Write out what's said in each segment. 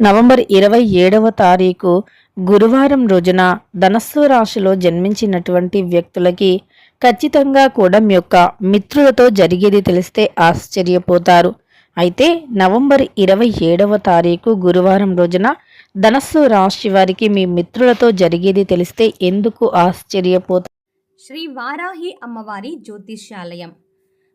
November ఇరవై ఏడవ తారీఖు గురువారం రోజున ధనస్సు రాశిలో జన్మించినటువంటి వ్యక్తులకి ఖచ్చితంగా కూడా మీ యొక్క మిత్రులతో జరిగేది తెలిస్తే ఆశ్చర్యపోతారు. అయితే నవంబర్ ఇరవై ఏడవ తారీఖు గురువారం రోజున ధనస్సు రాశి వారికి మీ మిత్రులతో జరిగేది తెలిస్తే ఎందుకు ఆశ్చర్యపోతారు? శ్రీ వారాహి అమ్మవారి జ్యోతిష్యాలయం.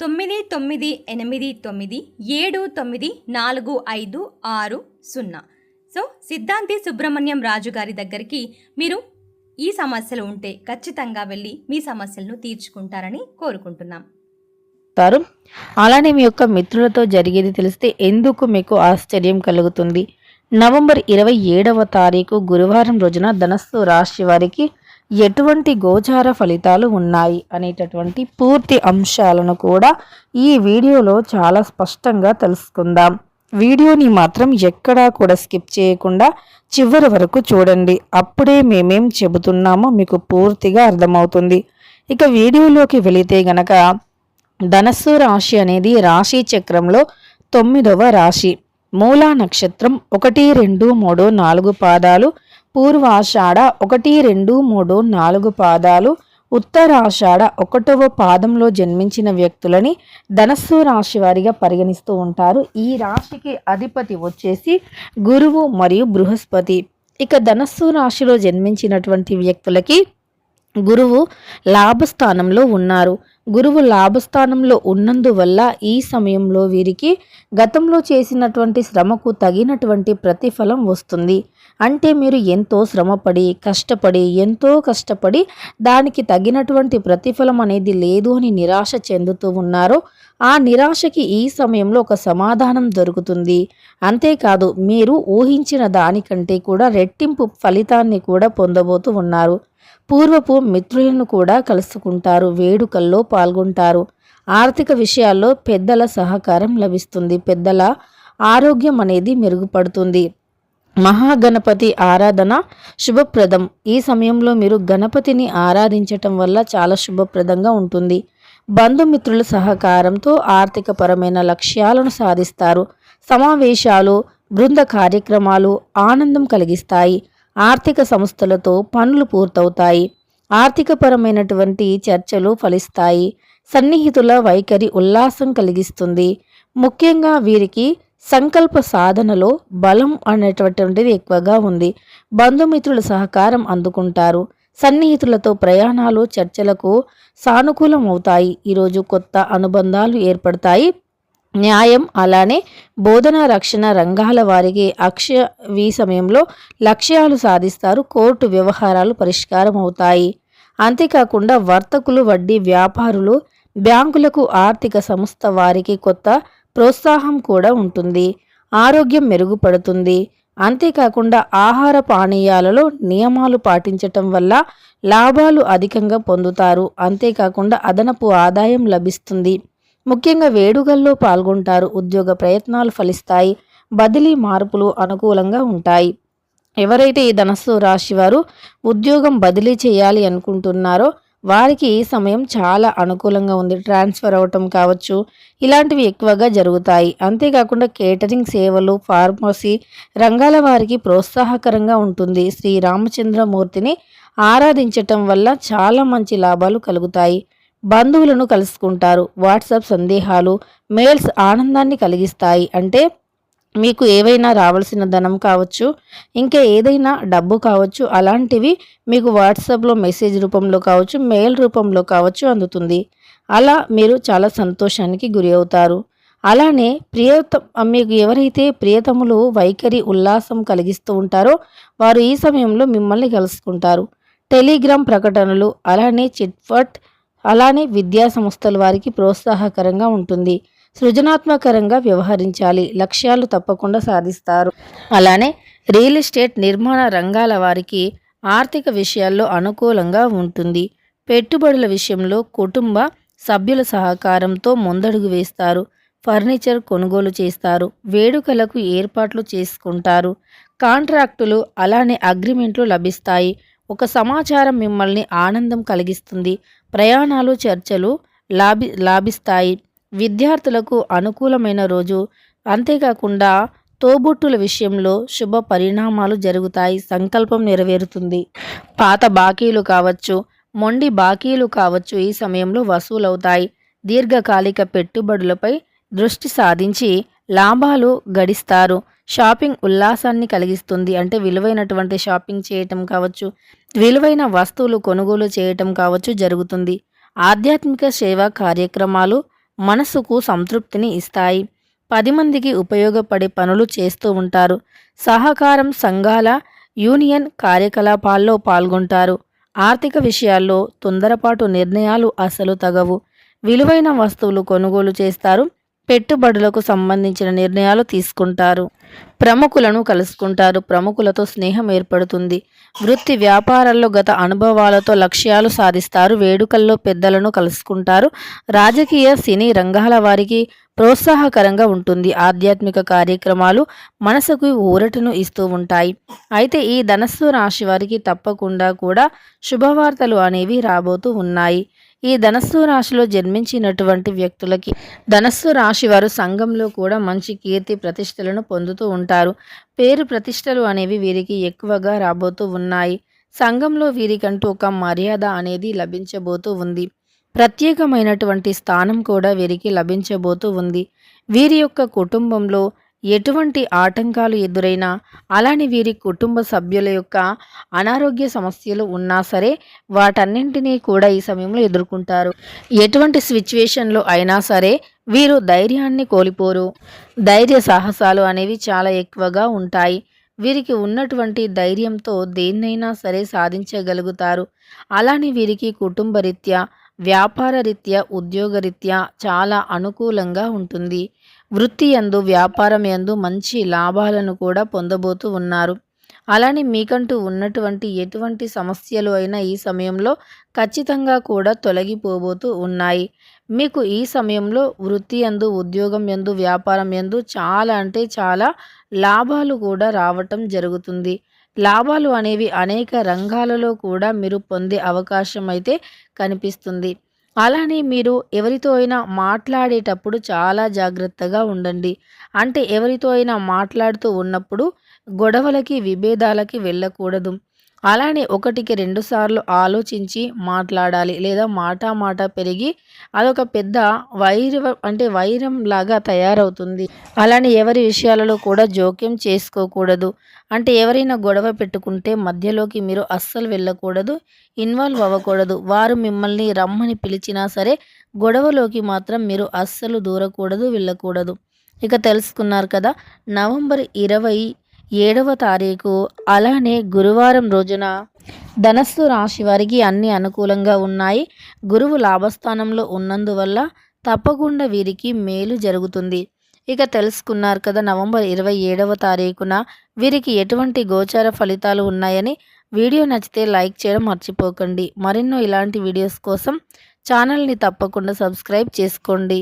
తొమ్మిది తొమ్మిది ఎనిమిది తొమ్మిది ఏడు తొమ్మిది నాలుగు ఐదు ఆరు సున్నా. సో సిద్ధాంతి సుబ్రహ్మణ్యం రాజు గారి దగ్గరికి మీరు ఈ సమస్యలు ఉంటే ఖచ్చితంగా వెళ్ళి మీ సమస్యలను తీర్చుకుంటారని కోరుకుంటున్నాం. అలానే మీ యొక్క మిత్రులతో జరిగేది తెలిస్తే ఎందుకు మీకు ఆశ్చర్యం కలుగుతుంది? నవంబర్ ఇరవై ఏడవ తారీఖు గురువారం రోజున ధనస్సు రాశి వారికి ఎటువంటి గోచార ఫలితాలు ఉన్నాయి అనేటటువంటి పూర్తి అంశాలను కూడా ఈ వీడియోలో చాలా స్పష్టంగా తెలుసుకుందాం. వీడియోని మాత్రం ఎక్కడా కూడా స్కిప్ చేయకుండా చివరి వరకు చూడండి. అప్పుడే మేమేం చెబుతున్నామో మీకు పూర్తిగా అర్థమవుతుంది. ఇక వీడియోలోకి వెళితే గనక ధనస్సు రాశి అనేది రాశి చక్రంలో తొమ్మిదవ రాశి. మూలా నక్షత్రం ఒకటి రెండు మూడు నాలుగు పాదాలు పూర్వాషాఢ ఒకటి రెండు మూడు నాలుగు పాదాలు ఉత్తరాషాఢ ఒకటవ పాదంలో జన్మించిన వ్యక్తులని ధనస్సు రాశి వారిగా పరిగణిస్తూ ఉంటారు. ఈ రాశికి అధిపతి వచ్చేసి గురువు మరియు బృహస్పతి. ఇక ధనస్సు రాశిలో జన్మించినటువంటి వ్యక్తులకి గురువు లాభస్థానంలో ఉన్నారు. గురువు లాభస్థానంలో ఉన్నందువల్ల ఈ సమయంలో వీరికి గతంలో చేసినటువంటి శ్రమకు తగినటువంటి ప్రతిఫలం వస్తుంది. అంటే మీరు ఎంతో శ్రమపడి కష్టపడి ఎంతో కష్టపడి దానికి తగినటువంటి ప్రతిఫలం అనేది లేదు అని నిరాశ చెందుతూ ఉన్నారో ఆ నిరాశకి ఈ సమయంలో ఒక సమాధానం దొరుకుతుంది. అంతేకాదు మీరు ఊహించిన దానికంటే కూడా రెట్టింపు ఫలితాన్ని కూడా పొందబోతూ ఉన్నారు. పూర్వపు మిత్రులను కూడా కలుసుకుంటారు. వేడుకల్లో పాల్గొంటారు. ఆర్థిక విషయాల్లో పెద్దల సహకారం లభిస్తుంది. పెద్దల ఆరోగ్యం అనేది మెరుగుపడుతుంది. మహాగణపతి ఆరాధన శుభప్రదం. ఈ సమయంలో మీరు గణపతిని ఆరాధించటం వల్ల చాలా శుభప్రదంగా ఉంటుంది. బంధుమిత్రుల సహకారంతో ఆర్థికపరమైన లక్ష్యాలను సాధిస్తారు. సమావేశాలు బృంద కార్యక్రమాలు ఆనందం కలిగిస్తాయి. ఆర్థిక సంస్థలతో పనులు పూర్తవుతాయి. ఆర్థికపరమైనటువంటి చర్చలు ఫలిస్తాయి. సన్నిహితుల వైఖరి ఉల్లాసం కలిగిస్తుంది. ముఖ్యంగా వీరికి సంకల్ప సాధనలో బలం అనేటటువంటిది ఎక్కువగా ఉంది. బంధుమిత్రుల సహకారం అందుకుంటారు. సన్నిహితులతో ప్రయాణాలు చర్చలకు సానుకూలం అవుతాయి ఈరోజు కొత్త అనుబంధాలు ఏర్పడతాయి. న్యాయం అలానే బోధన రక్షణ రంగాల వారికి అక్షయ ఈ సమయంలో లక్ష్యాలు సాధిస్తారు కోర్టు వ్యవహారాలు పరిష్కారం అవుతాయి అంతేకాకుండా వర్తకులు వడ్డీ వ్యాపారులు బ్యాంకులకు ఆర్థిక సంస్థ వారికి కొత్త ప్రోత్సాహం కూడా ఉంటుంది. ఆరోగ్యం మెరుగుపడుతుంది. అంతేకాకుండా ఆహార పానీయాలలో నియమాలు పాటించటం వల్ల లాభాలు అధికంగా పొందుతారు. అంతేకాకుండా అదనపు ఆదాయం లభిస్తుంది. ముఖ్యంగా వేడుకల్లో పాల్గొంటారు ఉద్యోగ ప్రయత్నాలు ఫలిస్తాయి బదిలీ మార్పులు అనుకూలంగా ఉంటాయి. ఎవరైతే ఈ ధనస్సు రాశి వారు ఉద్యోగం బదిలీ చేయాలి అనుకుంటున్నారో వారికి ఈ సమయం చాలా అనుకూలంగా ఉంది. ట్రాన్స్ఫర్ అవటం కావచ్చు ఇలాంటివి ఎక్కువగా జరుగుతాయి. అంతేకాకుండా కేటరింగ్ సేవలు ఫార్మసీ రంగాల వారికి ప్రోత్సాహకరంగా ఉంటుంది. శ్రీ రామచంద్రమూర్తిని ఆరాధించటం వల్ల చాలా మంచి లాభాలు కలుగుతాయి. బంధువులను కలుసుకుంటారు. వాట్సాప్ సందేహాలు మెయిల్స్ ఆనందాన్ని కలిగిస్తాయి. అంటే మీకు ఏవైనా రావాల్సిన ధనం కావచ్చు ఇంకా ఏదైనా డబ్బు కావచ్చు అలాంటివి మీకు వాట్సాప్లో మెసేజ్ రూపంలో కావచ్చు మెయిల్ రూపంలో కావచ్చు అందుతుంది. అలా మీరు చాలా సంతోషానికి గురి అవుతారు. అలానే ప్రియత మీకు ఎవరైతే ప్రియతములు వైఖరి ఉల్లాసం కలిగిస్తూ ఉంటారో వారు ఈ సమయంలో మిమ్మల్ని కలుసుకుంటారు. టెలిగ్రామ్ ప్రకటనలు అలానే చిట్ఫట్ అలానే విద్యా సంస్థల వారికి ప్రోత్సాహకరంగా ఉంటుంది. సృజనాత్మకరంగా వ్యవహరించాలి. లక్ష్యాలు తప్పకుండా సాధిస్తారు. అలానే రియల్ ఎస్టేట్ నిర్మాణ రంగాల వారికి ఆర్థిక విషయాల్లో అనుకూలంగా ఉంటుంది. పెట్టుబడుల విషయంలో కుటుంబ సభ్యుల సహకారంతో ముందడుగు వేస్తారు. ఫర్నిచర్ కొనుగోలు చేస్తారు. వేడుకలకు ఏర్పాట్లు చేసుకుంటారు. కాంట్రాక్టులు అలానే అగ్రిమెంట్లు లభిస్తాయి. ఒక సమాచారం మిమ్మల్ని ఆనందం కలిగిస్తుంది. ప్రయాణాలు చర్చలు లాభి లాభిస్తాయి. విద్యార్థులకు అనుకూలమైన రోజు. అంతేకాకుండా తోబుట్టుల విషయంలో శుభ పరిణామాలు జరుగుతాయి. సంకల్పం నెరవేరుతుంది. పాత బాకీలు కావచ్చు మొండి బాకీలు కావచ్చు ఈ సమయంలో వసూలవుతాయి. దీర్ఘకాలిక పెట్టుబడులపై దృష్టి సాధించి లాభాలు గడిస్తారు. షాపింగ్ ఉల్లాసాన్ని కలిగిస్తుంది. అంటే విలువైనటువంటి షాపింగ్ చేయటం కావచ్చు విలువైన వస్తువులు కొనుగోలు చేయటం కావచ్చు జరుగుతుంది. ఆధ్యాత్మిక సేవా కార్యక్రమాలు మనసుకు సంతృప్తిని ఇస్తాయి. పది మందికి ఉపయోగపడే పనులు చేస్తూ ఉంటారు. సహకారం సంఘాల యూనియన్ కార్యకలాపాల్లో పాల్గొంటారు. ఆర్థిక విషయాల్లో తొందరపాటు నిర్ణయాలు అసలు తగవు. విలువైన వస్తువులు కొనుగోలు చేస్తారు. పెట్టుబడులకు సంబంధించిన నిర్ణయాలు తీసుకుంటారు. ప్రముఖులను కలుసుకుంటారు. ప్రముఖులతో స్నేహం ఏర్పడుతుంది. వృత్తి వ్యాపారాల్లో గత అనుభవాలతో లక్ష్యాలు సాధిస్తారు. వేడుకల్లో పెద్దలను కలుసుకుంటారు. రాజకీయ సినీ రంగాల వారికి ప్రోత్సాహకరంగా ఉంటుంది. ఆధ్యాత్మిక కార్యక్రమాలు మనసుకు ఊరటను ఇస్తూ ఉంటాయి. అయితే ఈ ధనస్సు రాశి వారికి తప్పకుండా కూడా శుభవార్తలు అనేవి రాబోతూ ఉన్నాయి. ఈ ధనస్సు రాశిలో జన్మించినటువంటి వ్యక్తులకి ధనస్సు రాశి వారు సంఘంలో కూడా మంచి కీర్తి ప్రతిష్టలను పొందుతూ ఉంటారు. పేరు ప్రతిష్టలు అనేవి వీరికి ఎక్కువగా రాబోతూ ఉన్నాయి. సంఘంలో వీరికంటూ ఒక మర్యాద అనేది లభించబోతూ ఉంది. ప్రత్యేకమైనటువంటి స్థానం కూడా వీరికి లభించబోతూ ఉంది. వీరి యొక్క కుటుంబంలో ఎటువంటి ఆటంకాలు ఎదురైనా అలానే వీరి కుటుంబ సభ్యుల యొక్క అనారోగ్య సమస్యలు ఉన్నా సరే వాటన్నింటినీ కూడా ఈ సమయంలో ఎదుర్కొంటారు. ఎటువంటి సిచ్యువేషన్లో అయినా సరే వీరు ధైర్యాన్ని కోల్పోరు. ధైర్య సాహసాలు అనేవి చాలా ఎక్కువగా ఉంటాయి. వీరికి ఉన్నటువంటి ధైర్యంతో దేన్నైనా సరే సాధించగలుగుతారు. అలానే వీరికి కుటుంబరీత్యా వ్యాపార రీత్యా ఉద్యోగరీత్యా చాలా అనుకూలంగా ఉంటుంది. వృత్తి యందు వ్యాపారం యందు మంచి లాభాలను కూడా పొందబోతూ ఉన్నారు. అలానే మీకంటూ ఉన్నటువంటి ఎటువంటి సమస్యలు అయినా ఈ సమయంలో ఖచ్చితంగా కూడా తొలగిపోబోతూ ఉన్నాయి. మీకు ఈ సమయంలో వృత్తి యందు ఉద్యోగం యందు వ్యాపారం యందు చాలా అంటే చాలా లాభాలు కూడా రావటం జరుగుతుంది. లాభాలు అనేవి అనేక రంగాలలో కూడా మీరు పొందే అవకాశం అయితే కనిపిస్తుంది. అలానే మీరు ఎవరితో అయినా మాట్లాడేటప్పుడు చాలా జాగ్రత్తగా ఉండండి. అంటే ఎవరితో అయినా మాట్లాడుతూ ఉన్నప్పుడు గొడవలకి విభేదాలకి వెళ్ళకూడదు. అలానే ఒకటికి రెండు సార్లు ఆలోచించి మాట్లాడాలి లేదా మాట మాట పెరిగి అదొక పెద్ద వైర అంటే వైరం లాగా తయారవుతుంది. అలానే ఎవరి విషయాలలో కూడా జోక్యం చేసుకోకూడదు. అంటే ఎవరైనా గొడవ పెట్టుకుంటే మధ్యలోకి మీరు అస్సలు వెళ్ళకూడదు ఇన్వాల్వ్ అవ్వకూడదు. వారు మిమ్మల్ని రమ్మని పిలిచినా సరే గొడవలోకి మాత్రం మీరు అస్సలు దూరకూడదు వెళ్ళకూడదు. ఇక తెలుసుకున్నారు కదా నవంబర్ ఇరవై ఏడవ తారీఖు అలానే గురువారం రోజున ధనస్సు రాశి వారికి అన్ని అనుకూలంగా ఉన్నాయి. గురువు లాభస్థానంలో ఉన్నందువల్ల తప్పకుండా వీరికి మేలు జరుగుతుంది. ఇక తెలుసుకున్నారు కదా నవంబర్ ఇరవై ఏడవ తారీఖున వీరికి ఎటువంటి గోచార ఫలితాలు ఉన్నాయని వీడియో నచ్చితే లైక్ చేయడం మర్చిపోకండి. మరెన్నో ఇలాంటి వీడియోస్ కోసం ఛానల్ని తప్పకుండా సబ్స్క్రైబ్ చేసుకోండి.